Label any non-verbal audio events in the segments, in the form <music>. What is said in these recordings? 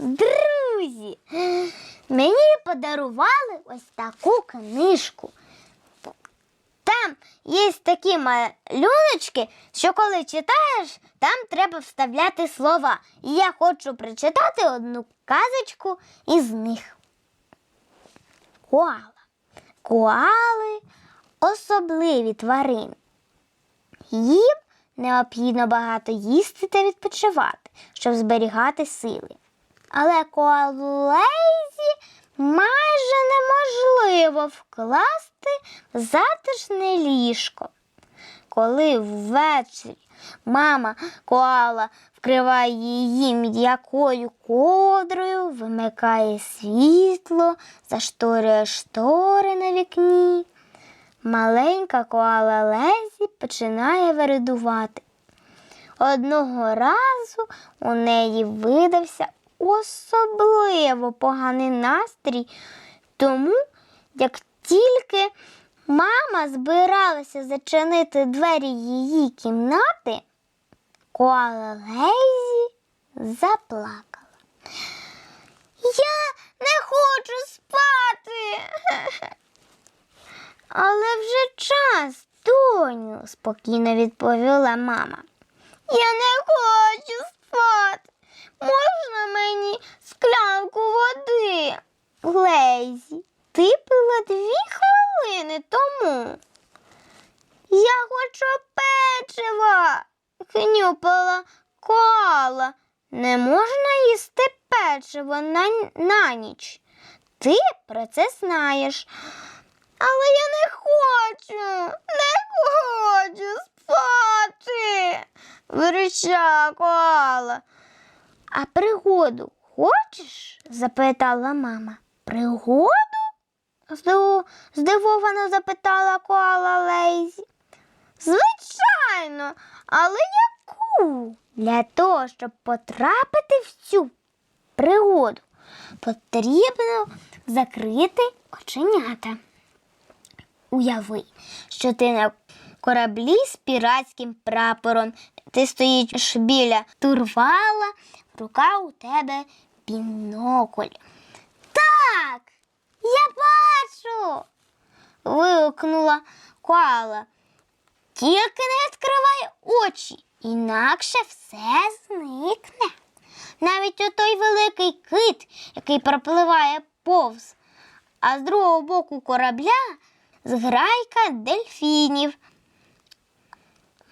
Друзі, мені подарували ось таку книжку. Там є такі малюночки, що коли читаєш, там треба вставляти слова. І я хочу прочитати одну казочку із них. Коала. Коали особливі тварини. Їм необхідно багато їсти та відпочивати, щоб зберігати сили. Але коалезі майже неможливо вкласти в затишне ліжко. Коли ввечері мама коала вкриває її м'якою ковдрою, вимикає світло, зашторює штори на вікні. Маленька коала Лезі починає вередувати. Одного разу у неї видався особливо поганий настрій, тому як тільки мама збиралася зачинити двері її кімнати, коала Лейзі заплакала. Я не хочу спати. <laughs> Але вже час, доню, спокійно відповіла мама. Я не хочу спати. Можна мені склянку води? Лейзі, ти пила дві хвилини тому. Я хочу печива, хнюпала кола. Не можна їсти печиво на, на ніч. Ти про це знаєш. Але я не хочу, не хочу спати, вирішала коала. А пригоду хочеш? запитала мама. Пригоду? Здивовано запитала коала Лейзі. Звичайно, але яку? Для того, щоб потрапити в цю пригоду, потрібно закрити оченята. Уяви, що ти кораблі з піратським прапором. Ти стоїш біля турвала, в руках у тебе бінокль. Так, я бачу. вигукнула коала. Тільки не відкривай очі, інакше все зникне. Навіть отой великий кит, який пропливає повз, а з другого боку корабля зграйка дельфінів.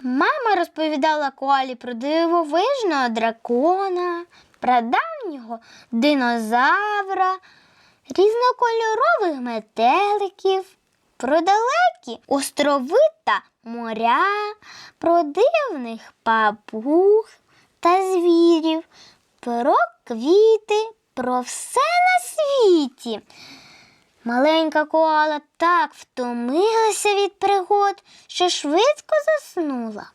Мама розповідала коалі про дивовижного дракона, про давнього динозавра, різнокольорових метеликів, про далекі острови та моря, про дивних папуг та звірів, про квіти, про все на світі. Маленька коала так втомилася від пригод, що швидко заснула.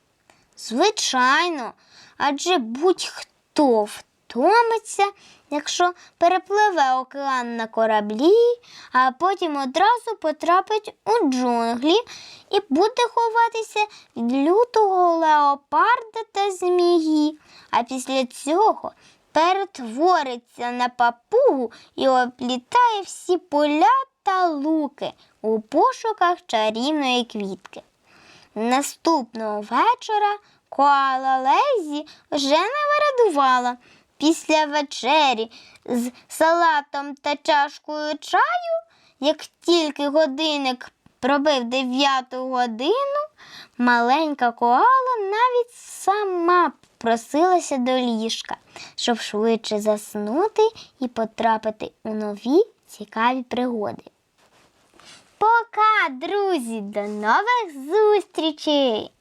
Звичайно, адже будь-хто втомиться, якщо перепливе океан на кораблі, а потім одразу потрапить у джунглі і буде ховатися від лютого леопарда та змії, а після цього перетвориться на папугу і оплітає всі поля та луки у пошуках чарівної квітки. Наступного вечора коала Лезі вже не вирадувала. Після вечері з салатом та чашкою чаю, як тільки годинник пробив дев'яту годину, маленька коала навіть сама просилася до ліжка, щоб швидше заснути і потрапити у нові цікаві пригоди. Пока, друзі, до нових зустрічей!